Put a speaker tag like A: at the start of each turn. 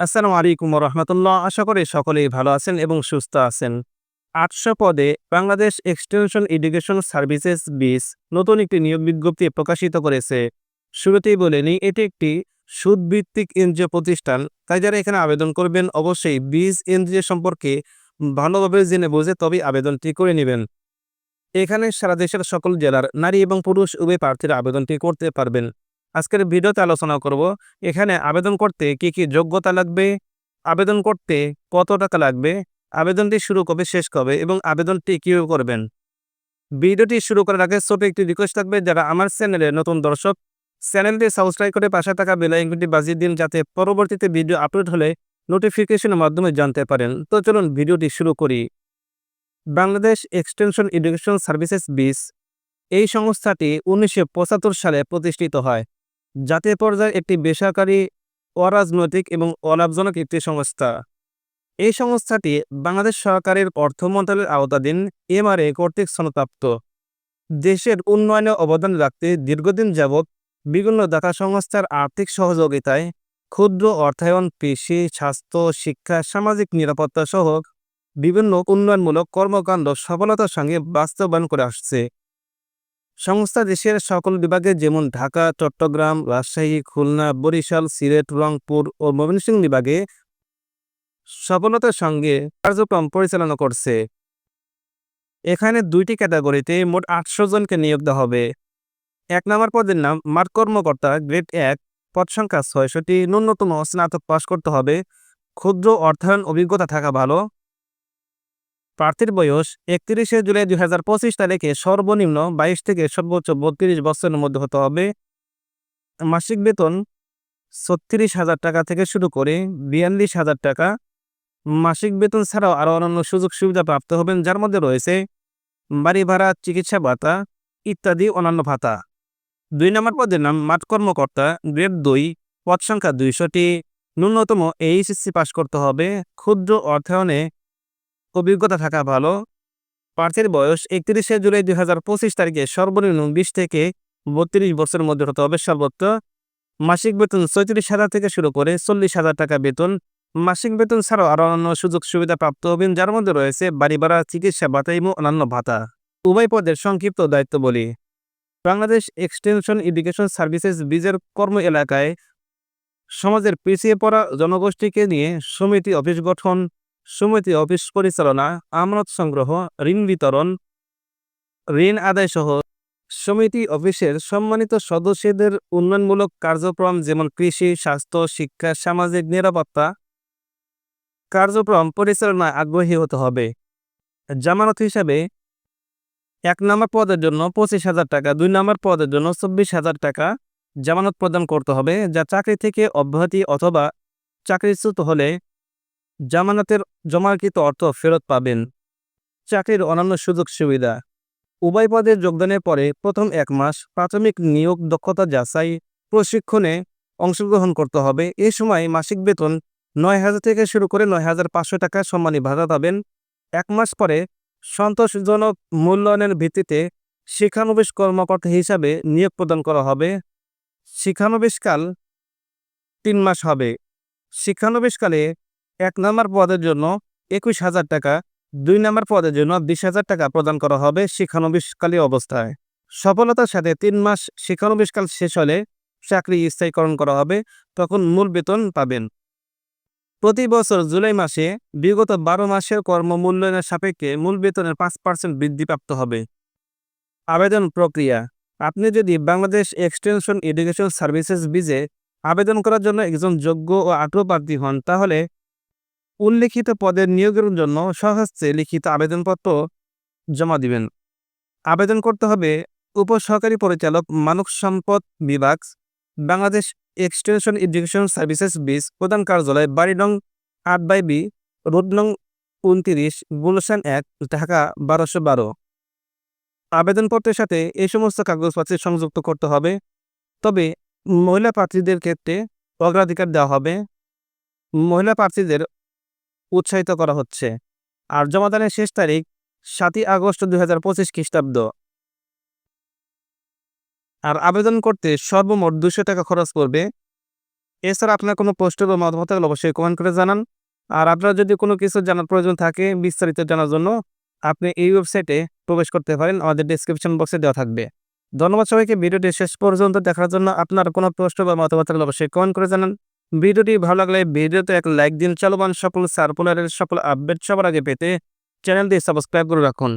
A: আসসালামু আলাইকুম রহমতুল্লাহ আশা করি সকলেই ভালো আছেন এবং সুস্থ আছেন। আটশো পদে বাংলাদেশ এক্সটেনশন এডুকেশন সার্ভিসেস বিস নতুন একটি নিয়োগ বিজ্ঞপ্তি প্রকাশিত করেছে। শুরুতেই বলে নিই, এটি একটি সুদভিত্তিক এনজিও প্রতিষ্ঠান। তাই যারা এখানে আবেদন করবেন, অবশ্যই বিজ এনজিও সম্পর্কে ভালোভাবে জেনে বুঝে তবেই আবেদনটি করে নেবেন। এখানে সারা দেশের সকল জেলার নারী এবং পুরুষ উভয় প্রার্থীরা আবেদনটি করতে পারবেন। আজকের ভিডিওতে আলোচনা করব, এখানে আবেদন করতে কি কি যোগ্যতা লাগবে, আবেদন করতে কত টাকা লাগবে, আবেদনটি শুরু কবে, শেষ কবে এবং আবেদনটি কীভাবে করবেন। ভিডিওটি শুরু করার আগে ছোট একটি রিকোয়েস্ট থাকবে, যারা আমার চ্যানেলে নতুন দর্শক, চ্যানেলটি সাবস্ক্রাইব করে পাশে থাকা বেলাইকনটি বাজিয়ে দিন, যাতে পরবর্তীতে ভিডিও আপলোড হলে নোটিফিকেশনের মাধ্যমে জানতে পারেন। তো চলুন ভিডিওটি শুরু করি। বাংলাদেশ এক্সটেনশন এডুকেশন সার্ভিসেস বিস এই সংস্থাটি উনিশশো পঁচাত্তর সালে প্রতিষ্ঠিত হয়। জাতীয় পর্যায়ে একটি বেসরকারি অরাজনৈতিক এবং অলাভজনক একটি সংস্থা। এই সংস্থাটি বাংলাদেশ সরকারের অর্থ মন্ত্রণালয়ের আওতাধীন এমআরএ কর্তৃক সনপ্রাপ্ত দেশের উন্নয়নে অবদান রাখতে দীর্ঘদিন যাবৎ বিভিন্ন দাতা সংস্থার আর্থিক সহযোগিতায় ক্ষুদ্র অর্থায়ন, কৃষি, স্বাস্থ্য, শিক্ষা, সামাজিক নিরাপত্তা সহ বিভিন্ন উন্নয়নমূলক কর্মকাণ্ড সফলতার সঙ্গে বাস্তবায়ন করে আসছে। সংস্থা দেশের সকল বিভাগে যেমন ঢাকা, চট্টগ্রাম, রাজশাহী, খুলনা, বরিশাল, সিলেট, রংপুর ও ময়মনসিংহ বিভাগে সফলতার সঙ্গে কার্যক্রম পরিচালনা করছে। এখানে দুইটি ক্যাটাগরিতে মোট আটশো জনকে নিয়োগ দেওয়া হবে। এক নম্বর পদের নাম মাঠ কর্মকর্তা গ্রেড এক, পদ সংখ্যা ছয়শটি ন্যূনতম স্নাতক পাশ করতে হবে। ক্ষুদ্র অর্থায়ন অভিজ্ঞতা থাকা ভালো। প্রার্থীর বয়স একত্রিশে জুলাই দুই হাজার পঁচিশ তারিখে সর্বনিম্ন বাইশ থেকে সর্বোচ্চ বত্রিশ বছরের মধ্যে হতে হবে। মাসিক বেতন ছত্রিশ হাজার টাকা থেকে শুরু করে বিয়াল্লিশ হাজার টাকা। মাসিক বেতন ছাড়াও আরও অন্যান্য সুযোগ সুবিধা প্রাপ্ত হবেন, যার মধ্যে রয়েছে বাড়ি ভাড়া, চিকিৎসা ভাতা ইত্যাদি অন্যান্য ভাতা। দুই নম্বর পদের নাম মাঠ কর্মকর্তা, গ্রেড দুই, পদ সংখ্যা দুইশোটি। ন্যূনতম এইচএসসি পাশ করতে হবে। ক্ষুদ্র অর্থায়নে অভিজ্ঞতা থাকা ভালো। প্রার্থীর বয়স একত্রিশে জুলাই দুই হাজার পঁচিশ তারিখে সর্বনিম্ন বিশ থেকে বত্রিশ বছরের মধ্যে হতে হবে সর্বোচ্চ। মাসিক বেতন ছয়ত্রিশ হাজার থেকে শুরু করে চল্লিশ হাজার টাকা বেতন। মাসিক বেতন ছাড়াও আরও অন্যান্য সুযোগ সুবিধা প্রাপ্ত হবেন, যার মধ্যে রয়েছে বাড়ি ভাড়া, চিকিৎসা ভাতা এবং অন্যান্য ভাতা। উভয় পদের সংক্ষিপ্ত দায়িত্ব বলি। বাংলাদেশ এক্সটেনশন এডুকেশন সার্ভিসেস বীজের কর্ম এলাকায় সমাজের পিছিয়ে পড়া জনগোষ্ঠীকে নিয়ে সমিতি অফিস গঠন। সমিতি অফিস পরিচালনা আমানত সংগ্রহ, ঋণ বিতরণ। ঋণ আদায় সহ সমিতি অফিসের সম্মানিত সদস্যদের উন্নয়নমূলক কার্যক্রম যেমন কৃষি, স্বাস্থ্য, শিক্ষা, সামাজিক নিরাপত্তা কার্যক্রম পরিচালনায় আগ্রহী হতে হবে। জামানত হিসাবে এক নম্বর পদের জন্য পঁচিশ হাজার টাকা, দুই নম্বর পদের জন্য চব্বিশ হাজার টাকা জামানত প্রদান করতে হবে, যা চাকরি থেকে অব্যাহতি অথবা চাকরিচ্যুত হলে জামানতের জমাকৃত অর্থ ফেরত পাবেন। চাকরির অন্যান্য সুযোগ সুবিধা। উভয় পদে যোগদানের পরে প্রথম এক মাস প্রাথমিক নিয়োগ দক্ষতা যাচাই প্রশিক্ষণে অংশগ্রহণ করতে হবে। এ সময় মাসিক বেতন নয় হাজার থেকে শুরু করে নয় হাজার পাঁচশো টাকা সম্মানী ভাতা পাবেন। এক মাস পরে সন্তোষজনক মূল্যায়নের ভিত্তিতে শিক্ষানবিশ কর্মকর্তা হিসাবে নিয়োগ প্রদান করা হবে। শিক্ষানবিশকাল তিন মাস হবে। শিক্ষানবিশকালে এক নম্বর পদের জন্য একুশ হাজার টাকা, দুই নম্বর পদের জন্য বিশ হাজার টাকা প্রদান করা হবে শিক্ষানবিশকালী অবস্থায়। সফলতার সাথে তিন মাস শিক্ষানবিশকাল শেষ হলে চাকরি স্থায়ীকরণ করা হবে, তখন মূল বেতন পাবেন। প্রতি বছর জুলাই মাসে বিগত বারো মাসের কর্মমূল্যায়নের সাপেক্ষে মূল বেতনের পাঁচ পার্সেন্ট বৃদ্ধিপ্রাপ্ত হবে। আবেদন প্রক্রিয়া। আপনি যদি বাংলাদেশ এক্সটেনশন এডুকেশন সার্ভিসেস বিজে আবেদন করার জন্য একজন যোগ্য ও আগ্রহ প্রার্থী হন, তাহলে উল্লিখিত পদের নিয়োগের জন্য সহস্তে লিখিত আবেদনপত্র জমা দিবেন। আবেদন করতে হবে উপসহকারী পরিচালক মানব সম্পদ বিভাগ, বাংলাদেশ এক্সটেনশন এডুকেশন সার্ভিসেস বিস প্রধান কার্যালয় বাড়ি নং আট বাই বি, রোড নং উনতিরিশ, গুলশান এক, ঢাকা বারোশো বারো। আবেদনপত্রের সাথে এই সমস্ত কাগজপত্রে সংযুক্ত করতে হবে। তবে মহিলা প্রার্থীদের ক্ষেত্রে অগ্রাধিকার দেওয়া হবে। মহিলা প্রার্থীদের উৎসাহিত করা হচ্ছে। আর জমাদানের শেষ তারিখ সাতই আগস্ট দুই হাজার পঁচিশ খ্রিস্টাব্দ। আর আবেদন করতে সর্বমোট দুশো টাকা খরচ পড়বে। এছাড়া আপনার কোনো প্রশ্ন বা মতামত থাকলে অবশ্যই কমেন্ট করে জানান। আর আপনার যদি কোনো কিছু জানার প্রয়োজন থাকে বিস্তারিত জানার জন্য, আপনি এই ওয়েবসাইটে প্রবেশ করতে পারেন। আমাদের ডিসক্রিপশন বক্সে দেওয়া থাকবে। ধন্যবাদ সবাইকে। ভিডিওটি শেষ পর্যন্ত দেখার জন্য আপনার কোনো প্রশ্ন বা মতামত অবশ্যই কমেন্ট করে জানান। ভিডিওটি ভালো লাগলে ভিডিওতে এক লাইক দিন, চলমান সকল সার্কুলারের সকল আপডেট সবার আগে পেতে চ্যানেলটি সাবস্ক্রাইব করে রাখুন।